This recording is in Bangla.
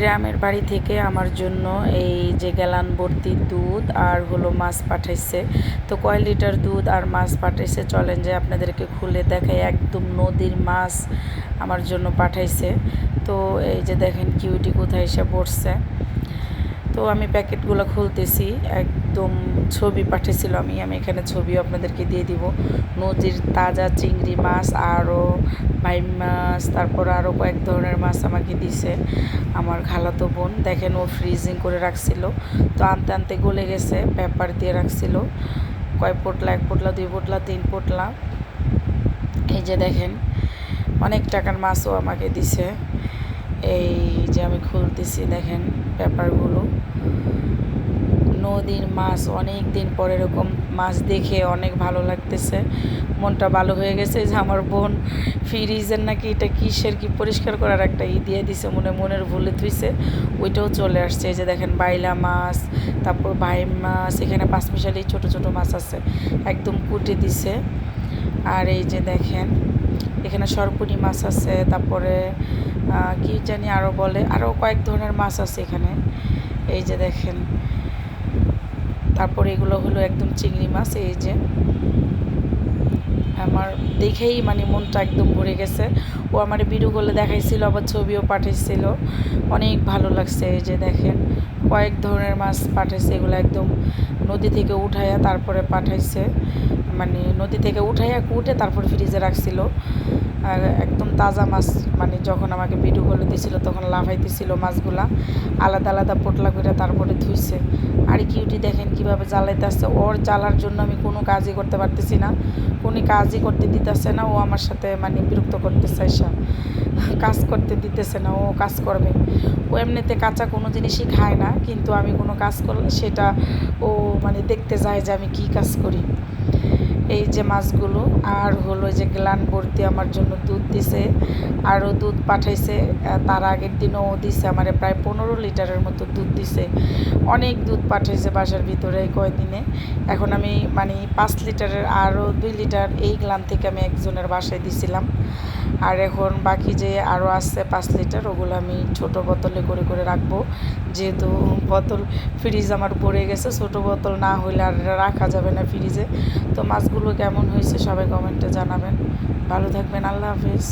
গ্রামের বাড়ি থেকে আমার জন্য এই যে ভর্তি দুধ আর হলো মাছ পাঠাইছে। তো কয় লিটার দুধ আর মাছ পাঠাইছে চলেন যে আপনাদেরকে খুলে দেখাই। একদম নদীর মাছ আমার জন্য পাঠাইছে। তো এই যে দেখেন কিউটি কোথায় এসে পড়ছে। তো আমি প্যাকেটগুলো খুলতেছি, একদম ছবি পাঠিয়েছিল আমি আমি এখানে ছবিও আপনাদেরকে দিয়ে দিব। নদীর তাজা চিংড়ি মাছ, আরও ভাই মাছ, তারপর আরও কয়েক ধরনের মাছ আমাকে দিছে আমার খালাতো বোন। দেখেন ও ফ্রিজিং করে রাখছিল। তো আনতে আনতে গলে গেছে, পেপার দিয়ে রাখছিল। কয় পোটলা, এক পোটলা, দুই পোটলা, তিন পোটলা। এই যে দেখেন, অনেক টাকার মাছও আমাকে দিছে। এই যে আমি খুলতেছি দেখেন পেপারগুলো নদীর মাছ অনেক দিন পর এরকম মাছ দেখে অনেক ভালো লাগতেছে। মনটা ভালো হয়ে গেছে যে আমার বোন ফ্রিজের নাকি এটা কিসের কি পরিষ্কার করার একটা ই দিয়ে দিছে, মনে মনের ভুলে ধুইছে ওইটাও চলে আসছে, এই যে দেখেন বাইলা মাছ, তারপর ভাই মাছ, এখানে পাঁচমিশালি ছোট ছোট মাছ আছে, একদম কুটে দিছে। আর এই যে দেখেন, এখানে সরপুরি মাছ আছে, তারপরে কি জানি আরও বলে। আরও কয়েক ধরনের মাছ আছে এখানে। এই যে দেখেন। তারপর এগুলো হলো একদম চিংড়ি মাছ, এই যে। আমার দেখেই মানে মনটা একদম ভরে গেছে। ও আমার ভিডিওগুলো দেখাইছিল, আবার ছবিও পাঠিয়েছিল অনেক ভালো লাগছে, এই যে দেখেন। কয়েক ধরনের মাছ পাঠাইছে, এগুলো একদম নদী থেকে উঠাইয়া তারপরে পাঠাইছে। মানে নদী থেকে উঠাইয়া কুটে তারপর ফ্রিজে রাখছিল। আর একদম তাজা মাছ মানে যখন আমাকে ভিডিওগুলো দিছিল তখন লাফাইতেছিল মাছগুলা, আলাদা আলাদা পোটলা করে তারপরে ধুইছে। আর কিউটি দেখেন কীভাবে জ্বালাইতে আসছে, ওর জ্বালার জন্য আমি কোনো কাজই করতে পারতেছি না, কোনো কাজই করতে দিতেছে না, ও আমার সাথে মানে বিরক্ত করতেছে এসা কাজ করতে দিতেছে না, ও কাজ করবে। ও এমনিতে কাঁচা কোনো জিনিসই খায় না, কিন্তু আমি কোনো কাজ করলে সেটা ও মানে দেখতে যায় যে আমি কি কাজ করি। এই যে মাছগুলো, আর হলো যে গ্লান ভর্তি আমার জন্য দুধ দিছে, আরও দুধ পাঠাইছে তার আগের দিনও দিছে, আমার প্রায় পনেরো লিটারের মতো দুধ দিছে। অনেক দুধ পাঠিয়েছে বাসার ভিতরে কয়দিনে। এখন আমি মানে পাঁচ লিটারের আরও দুই লিটার এই গ্লান থেকে আমি একজনের বাসায় দিছিলাম। আর এখন বাকি যে আরও আসছে পাঁচ লিটার, ওগুলো আমি ছোট বোতলে করে করে রাখব। যেহেতু বোতল, ফ্রিজ আমার পড়ে গেছে, ছোট বোতল না হলে আর রাখা যাবে না ফ্রিজে। তো মাছগুলো কেমন হয়েছে সবাই কমেন্টে জানাবেন। ভালো থাকবেন, আল্লাহ হাফিজ।